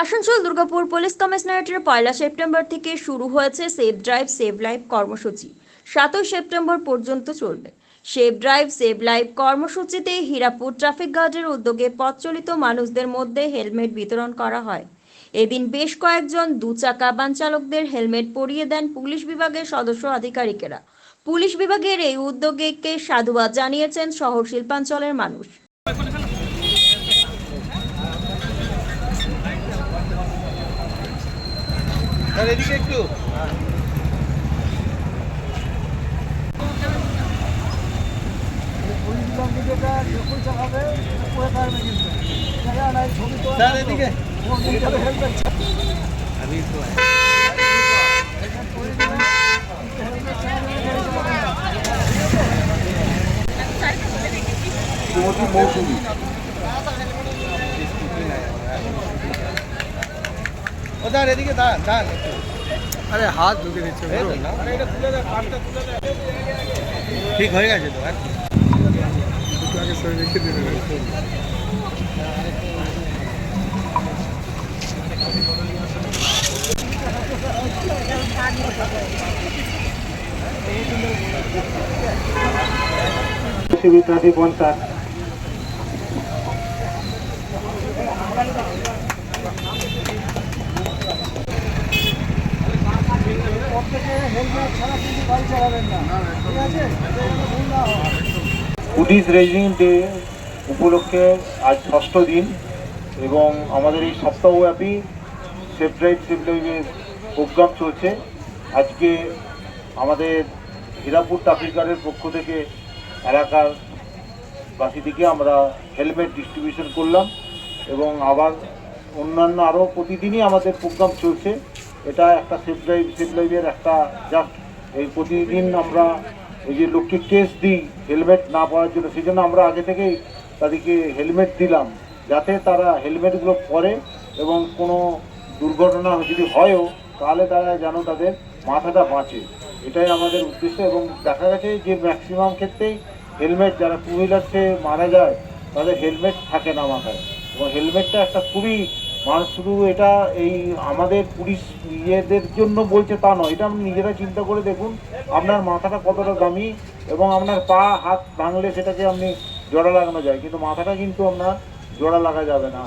Asansol Durgapur police কমিশনারেটের পয়লা September থেকে শুরু হয়েছে সেভ ড্রাইভ সেভ লাইফ কর্মসূচি। সাতই সেপ্টেম্বর পর্যন্ত চলবে। সেভ ড্রাইভ সেভ লাইফ কর্মসূচিতে হীরাপুর ট্রাফিক গার্ডের উদ্যোগে পথচলিত মানুষদের মধ্যে হেলমেট বিতরণ করা হয়। এদিন বেশ কয়েকজন দু চাকা বান চালকদের হেলমেট পরিয়ে দেন পুলিশ বিভাগের সদস্য আধিকারিকেরা। পুলিশ বিভাগের এই উদ্যোগকে সাধুবাদ জানিয়েছেন শহর শিল্পাঞ্চলের মানুষ। স্যার এদিকে একটু। আমি তো মৌসুমী। ও স্যার এদিকে দাঁড়ান দাঁড়ান একটু আরে হাত ঢুকে দিচ্ছে এই তো, ঠিক হয়ে গেছে তো আর কি? আগে সরে রেখে দেবে শিবিত্রাদি পঞ্চায়েত পুলিশ রেজিং ডে উপলক্ষে আজ ষষ্ঠ দিন এবং আমাদের এই সপ্তাহব্যাপী সেফ ড্রাইভ সেফ লাইভের প্রোগ্রাম চলছে। আজকে আমাদের হীরাপুর ট্রাফিক গার্ডের পক্ষ থেকে এলাকার বাসীদিকে আমরা হেলমেট ডিস্ট্রিবিউশন করলাম এবং আবার অন্যান্য আরও প্রতিদিনই আমাদের প্রোগ্রাম চলছে। এটা একটা সেফ ড্রাইভ সেফ লাইভের একটা জাস্ট এই প্রতিদিন আমরা এই যে লোককে টেস্ট দিই হেলমেট না পরার জন্য সেই জন্য আমরা আগে থেকেই তাদেরকে হেলমেট দিলাম। যাতে তারা হেলমেটগুলো পরে এবং কোনো দুর্ঘটনা যদি হয়ও, তাহলে তারা যেন তাদের মাথাটা বাঁচে। এটাই আমাদের উদ্দেশ্য এবং দেখা গেছে যে ম্যাক্সিমাম ক্ষেত্রেই হেলমেট যারা টু হুইলার্সে মারা যায়, তাদের হেলমেট থাকে না মাথায়। এবং হেলমেটটা একটা খুবই মানুষ শুধু এটা এই আমাদের পুলিশ ইয়েদের জন্য বলছে তা নয়, এটা আপনি নিজেরা চিন্তা করে দেখুন আপনার মাথাটা কতটা দামি এবং আপনার পা, হাত ভাঙলে সেটাকে আপনি জোড়া লাগানো যায়, কিন্তু মাথাটা কিন্তু আপনার জোড়া লাগা যাবে না।